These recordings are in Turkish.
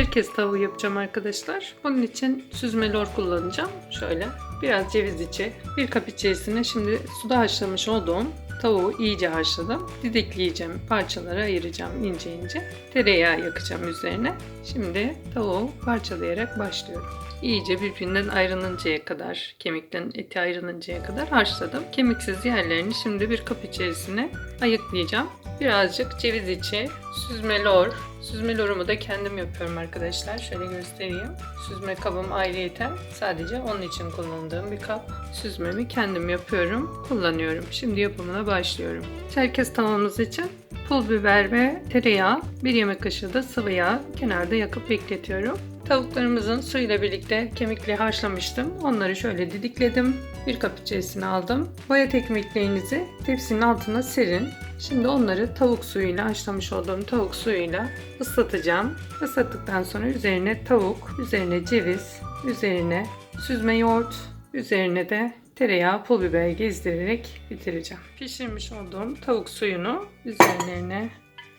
çerkez tavuğu yapacağım arkadaşlar. Bunun için süzme lor kullanacağım. Şöyle biraz ceviz içi, bir kap içerisine şimdi suda haşlamış olduğum tavuğu iyice haşladım. Didikleyeceğim, parçalara ayıracağım ince ince. Tereyağı yakacağım üzerine. Şimdi tavuğu parçalayarak başlıyorum. İyice birbirinden ayrılıncaya kadar, kemikten eti ayrılıncaya kadar haşladım. Kemiksiz yerlerini şimdi bir kap içerisine ayıklayacağım. Birazcık ceviz içi, süzme lor. Süzme lorumu da kendim yapıyorum arkadaşlar. Şöyle göstereyim. Süzme kabım ayrıyeten sadece onun için kullandığım bir kap. Süzmemi kendim yapıyorum, kullanıyorum. Şimdi yapımına başlıyorum. Çerkez tavamız için pul biber ve tereyağı, bir yemek kaşığı da sıvı yağ kenarda yakıp bekletiyorum. Tavuklarımızın suyla birlikte kemikle haşlamıştım. Onları şöyle didikledim. Bir kap içerisine aldım. Bayat ekmeklerinizi tepsinin altına serin. Şimdi onları tavuk suyuyla haşlamış olduğum tavuk suyuyla ıslatacağım. Islattıktan sonra üzerine tavuk, üzerine ceviz, üzerine süzme yoğurt, üzerine de tereyağı, pul biber gezdirerek bitireceğim. Pişirmiş olduğum tavuk suyunu üzerlerine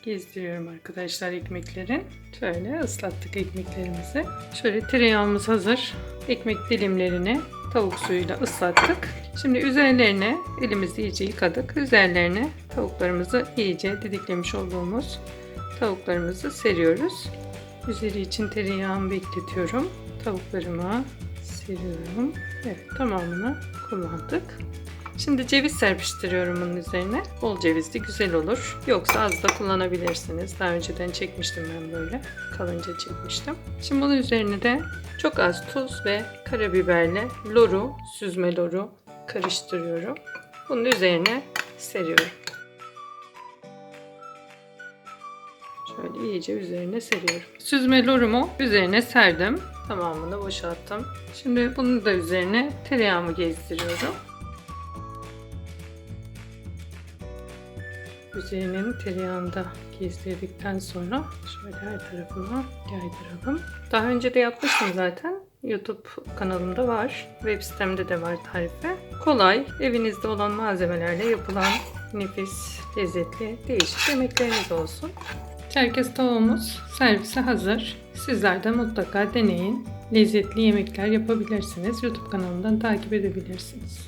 gezdiriyorum arkadaşlar ekmeklerin. Şöyle ıslattık ekmeklerimizi. Şöyle tereyağımız hazır. Ekmek dilimlerini tavuk suyuyla ıslattık. Şimdi üzerlerine elimizi iyice yıkadık. Üzerlerine tavuklarımızı iyice didiklemiş olduğumuz tavuklarımızı seriyoruz. Üzeri için tereyağımı bekletiyorum. Tavuklarıma seriyorum. Evet tamamını kullandık. Şimdi ceviz serpiştiriyorum bunun üzerine. Bol cevizli güzel olur. Yoksa az da kullanabilirsiniz. Daha önceden çekmiştim ben böyle. Kalınca çekmiştim. Şimdi bunun üzerine de çok az tuz ve karabiberle loru, süzme loru karıştırıyorum. Bunun üzerine seriyorum. Şöyle iyice üzerine seriyorum. Süzme lorumu üzerine serdim. Tamamını boşalttım. Şimdi bunu da üzerine tereyağımı gezdiriyorum. Üzerinin tereyağını da gezdirdikten sonra şöyle her tarafına yaydıralım. Daha önce de yapmıştım zaten. YouTube kanalımda var. Web sitemde de var tarifi. Kolay, evinizde olan malzemelerle yapılan nefis, lezzetli, değişik yemekleriniz olsun. Çerkez tavuğumuz servise hazır. Sizler de mutlaka deneyin. Lezzetli yemekler yapabilirsiniz. YouTube kanalımdan takip edebilirsiniz.